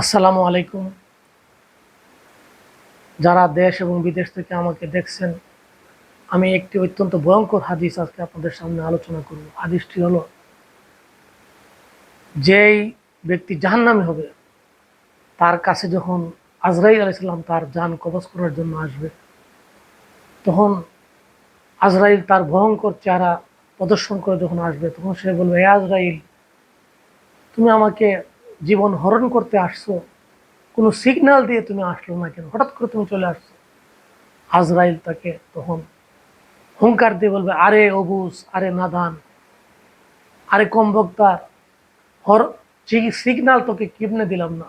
আসসালামু আলাইকুম। যারা দেশ এবং বিদেশ থেকে আমাকে দেখছেন, আমি একটি অত্যন্ত ভয়ঙ্কর হাদিস আজকে আপনাদের সামনে আলোচনা করব। হাদিসটি হলো, যেই ব্যক্তি জাহান্নামী হবে, তার কাছে যখন আজরাইল আলাইসাল্লাম তার যান কবজ করার জন্য আসবে, তখন আজরাইল তার ভয়ঙ্কর চেহারা প্রদর্শন করে যখন আসবে, তখন সে বলবে এ আজরাইল, তুমি আমাকে জীবন হরণ করতে আসছো, কোনো সিগন্যাল দিয়ে তুমি আসলো না কেন? হঠাৎ করে তুমি চলে আসছো। আজরাইল তাকে তখন হুঙ্কার দিয়ে বলবে, আরে অবুজ আরে নাদান, আরে কম বক্তার হর সিগন্যাল তোকে কিনে দিলাম না?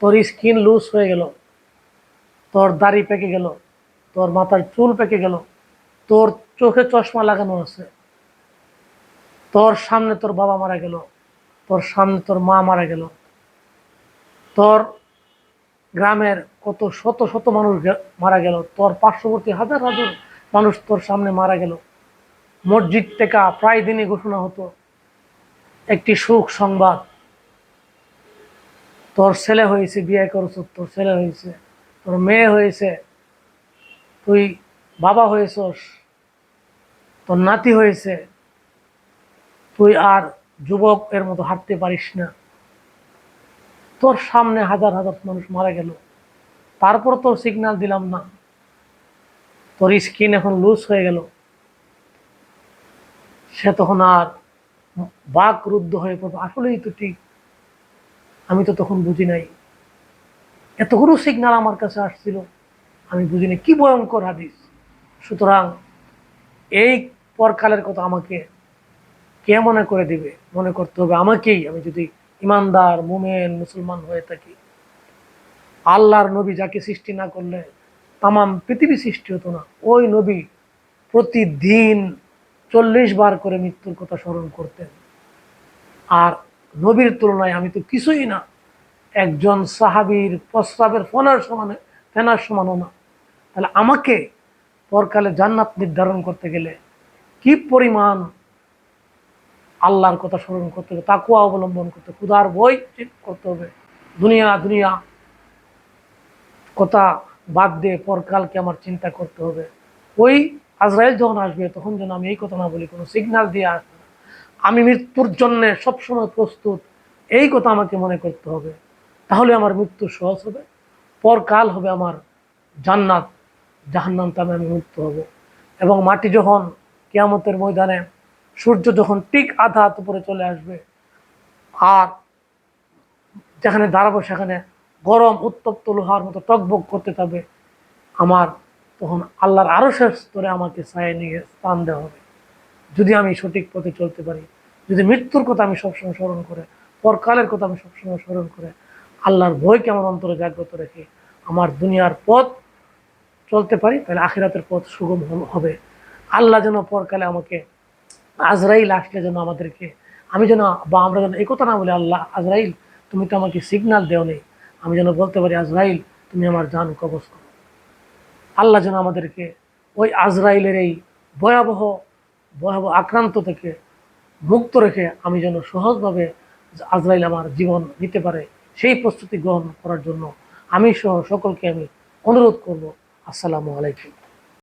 তোর স্কিন লুজ হয়ে গেল, তোর দাড়ি পেকে গেল, তোর মাথার চুল পেকে গেল, তোর চোখে চশমা লাগানো আছে, তোর সামনে তোর বাবা মারা গেল তোর সামনে তোর মা মারা গেল। তোর গ্রামের কত শত শত মানুষ মারা গেল। তোর পার্শ্ববর্তী হাজার হাজার মানুষ তোর সামনে মারা গেল। মসজিদ থেকে প্রায় দিনই ঘোষণা হতো, একটি সুখ সংবাদ। তোর ছেলে হয়েছে, বিয়ে করছ, তোর ছেলে হয়েছে, তোর মেয়ে হয়েছে, তুই বাবা হয়েছস, তোর নাতি হয়েছে, তুই আর যুবক এর মতো হাঁটতে পারিস না। তোর সামনে হাজার হাজার মানুষ মারা গেল। তারপর তোর সিগন্যাল দিলাম না। তোর স্কিন এখন লুজ হয়ে গেল। সে তখন আর বাক রুদ্ধ হয়ে পড়বে। আসলেই তো ঠিক। আমি তো তখন বুঝি নাই। এতগুলো সিগন্যাল আমার কাছে আসছিল। আমি বুঝিনি কি ভয়ঙ্কর হাদিস। সুতরাং এই পরকালের কথা আমাকে কে মনে করে দিবে? মনে করতে হবে আমাকেই। আমি যদি ইমানদার, মুমেন, মুসলমান হয়ে থাকি। আল্লাহর নবী যাকে সৃষ্টি না করলে তামাম পৃথিবী সৃষ্টি হতো না। ওই নবী প্রতিদিন চল্লিশ বার করে মৃত্যুর কথা স্মরণ করতেন। আর নবীর তুলনায় আমি তো কিছুই না। একজন সাহাবীর প্রস্রাবের ফনার সমানে, ফেনার সমানও না। তাহলে আমাকে পরকালে জান্নাত নির্ধারণ করতে গেলে কি পরিমাণ আল্লাহর কথা স্মরণ করতে হবে, তাকুয়া অবলম্বন করতে ক্ষুধার বই করতে হবে। দুনিয়া দুনিয়া, কথা বাদ দিয়ে পরকালকে আমার চিন্তা করতে হবে। ওই আজরাইল যখন আসবে, তখন যেন আমি এই কথা না বলি, কোনো সিগন্যাল দিয়ে আসবে আমি মৃত্যুর জন্য সবসময় প্রস্তুত, এই কথা আমাকে মনে করতে হবে। তাহলে আমার মৃত্যু সহজ হবে, পরকাল হবে আমার জান্নাত, জাহান্নাম তামে আমি মুক্ত হব। এবং মাটি যখন কেয়ামতের ময়দানে সূর্য যখন ঠিক আধা হাত উপরে চলে আসবে, আর যেখানে দাঁড়াবো সেখানে গরম উত্তপ্ত লোহার মতো টকবক করতে থাকবে, আমার তখন আল্লাহর আরও শেষ স্তরে আমাকে ছায় নিয়ে স্থান দেওয়া হবে। যদি আমি সঠিক পথে চলতে পারি, যদি মৃত্যুর কথা আমি সবসময় স্মরণ করে, পরকালের কথা আমি সবসময় স্মরণ করে, আল্লাহর ভয়কে আমার অন্তরে জাগ্রত রেখে আমার দুনিয়ার পথ চলতে পারি, তাহলে আখিরাতের পথ সুগম হবে। আল্লাহ যেন পরকালে আমাকে আজরাইল আসলে যেন আমাদেরকে, আমি যেন বা আমরা যেন এই কথা না বলি, আল্লাহ, আজরাইল, তুমি তো আমাকে সিগনাল দেও নেই আমি যেন বলতে পারি, আজরাইল, তুমি আমার জান কবজ করো। আল্লাহ যেন আমাদেরকে ওই আজরাইলের এই ভয়াবহ ভয়াবহ আক্রান্ত থেকে মুক্ত রেখে আমি যেন সহজভাবে আজরাইল আমার জীবন নিতে পারে, সেই প্রস্তুতি গ্রহণ করার জন্য আমি সহ সকলকে আমি অনুরোধ করব। আসসালামু আলাইকুম।